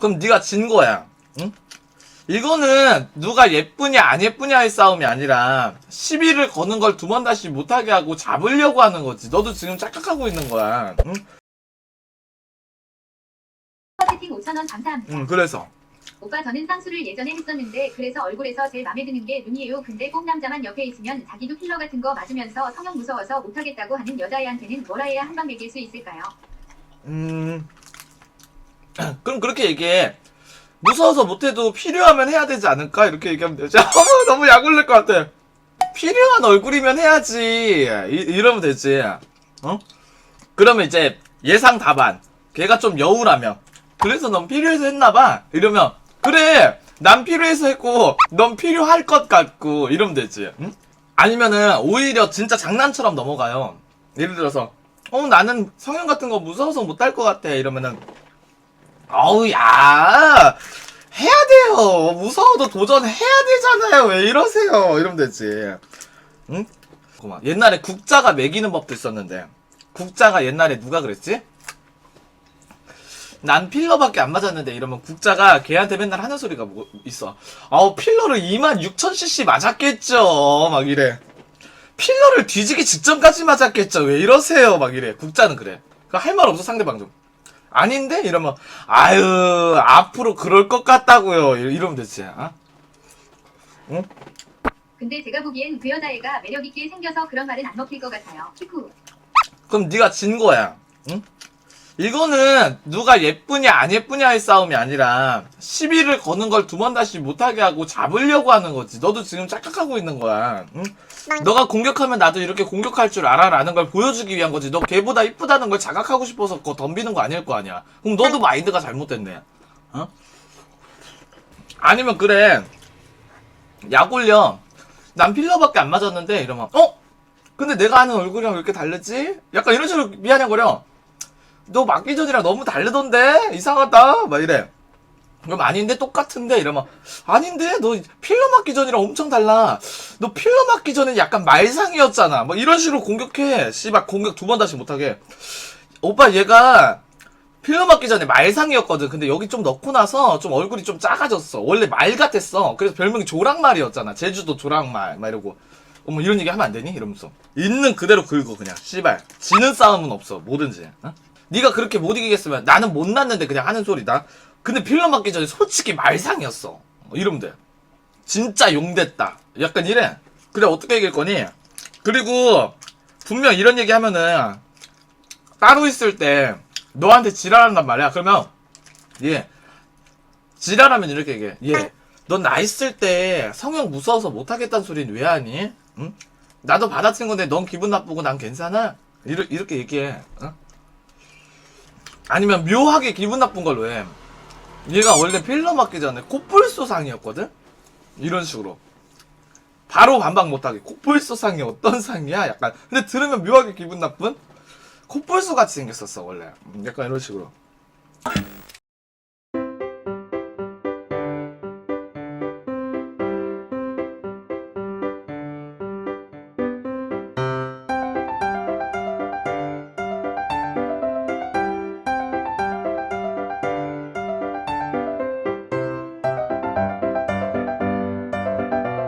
그럼 네가 진 거야. 응? 이거는 누가 예쁘냐 안 예쁘냐의 싸움이 아니라 시비를 거는 걸 두 번 다시 못하게 하고 잡으려고 하는 거지. 너도 지금 착각하고 있는 거야. 응? 채팅 5,000원 감사합니다. 응, 그래서. 오빠 저는 쌍수를 예전에 했었는데 그래서 얼굴에서 제일 맘에 드는 게 눈이에요. 근데 꼭 남자만 옆에 있으면 자기도 필러 같은 거 맞으면서 성형 무서워서 못하겠다고 하는 여자애한테는 뭐라 해야 한방 먹일 수 있을까요? 음. 그럼 그렇게 얘기해. 무서워서 못해도 필요하면 해야 되지 않을까? 이렇게 얘기하면 되지. 어머, 너무 약 올릴 것 같아. 필요한 얼굴이면 해야지. 이, 이러면 되지. 어? 그러면 이제 예상 답안. 걔가 좀 여우라며. 그래서 넌 필요해서 했나봐. 이러면, 그래. 난 필요해서 했고, 넌 필요할 것 같고, 이러면 되지. 응? 아니면은, 오히려 진짜 장난처럼 넘어가요. 예를 들어서, 어, 나는 성형 같은 거 무서워서 못할 것 같아. 이러면은, 어우, 야! 해야 돼요. 무서워도 도전해야 되잖아요. 왜 이러세요? 이러면 되지. 응? 고마. 옛날에 국자가 매기는 법도 있었는데, 국자가 옛날에 누가 그랬지? 난 필러밖에 안 맞았는데 이러면 국자가 걔한테 맨날 하는 소리가 뭐 있어. 아우 필러를 26,000cc 맞았겠죠. 막 이래. 필러를 뒤지기 직전까지 맞았겠죠. 왜 이러세요? 막 이래. 국자는 그래. 그 할 말 없어 상대방 좀. 아닌데? 이러면 아유 앞으로 그럴 것 같다고요. 이- 이러면 되지. 어? 응? 근데 제가 보기엔 그 여자애가 매력 있게 생겨서 그런 말은 안 먹힐 것 같아요. 키쿠. 그럼 네가 진 거야. 응? 이거는 누가 예쁘냐 안 예쁘냐의 싸움이 아니라 시비를 거는 걸 두 번 다시 못하게 하고 잡으려고 하는 거지. 너도 지금 착각하고 있는 거야. 응? 너가 공격하면 나도 이렇게 공격할 줄 알아라는 걸 보여주기 위한 거지. 너 걔보다 이쁘다는 걸 자각하고 싶어서 그거 덤비는 거 아닐 거 아니야. 그럼 너도 마인드가 잘못됐네. 어? 아니면 그래. 약 올려. 난 필러밖에 안 맞았는데 이러면 어? 근데 내가 아는 얼굴이랑 왜 이렇게 다르지? 약간 이런 식으로 미안해거려. 너 맞기 전이랑 너무 다르던데? 이상하다? 막 이래. 그럼 아닌데 똑같은데? 이러면 아닌데? 너 필러 맞기 전이랑 엄청 달라. 너 필러 맞기 전에 약간 말상이었잖아. 뭐 이런 식으로 공격해. 씨발 공격 두 번 다시 못하게. 오빠 얘가 필러 맞기 전에 말상이었거든. 근데 여기 좀 넣고 나서 좀 얼굴이 좀 작아졌어. 원래 말 같았어. 그래서 별명이 조랑말이었잖아. 제주도 조랑말. 막 이러고. 어머 이런 얘기 하면 안 되니? 이러면서. 있는 그대로 긁어 그냥. 씨발. 지는 싸움은 없어. 뭐든지. 어? 네가 그렇게 못 이기겠으면 나는 못 났는데 그냥 하는 소리다. 근데 필러 맞기 전에 솔직히 말상이었어. 어, 이러면 돼. 진짜 용됐다. 약간 이래. 그래 어떻게 이길 거니? 그리고 분명 이런 얘기 하면은 따로 있을 때 너한테 지랄한단 말이야. 그러면 얘 지랄하면 이렇게 얘기해. 얘, 넌나 있을 때 성형 무서워서 못하겠다는 소리는 왜 하니? 응? 나도 받아친 건데 넌 기분 나쁘고 난 괜찮아? 이렇게, 얘기해. 어? 아니면 묘하게 기분 나쁜 걸로 해. 얘가 원래 필러 맞기 전에 코뿔소 상이었거든? 이런 식으로. 바로 반박 못하게. 코뿔소 상이 어떤 상이야? 약간. 근데 들으면 묘하게 기분 나쁜? 코뿔소 같이 생겼었어, 원래. 음, 약간 이런 식으로.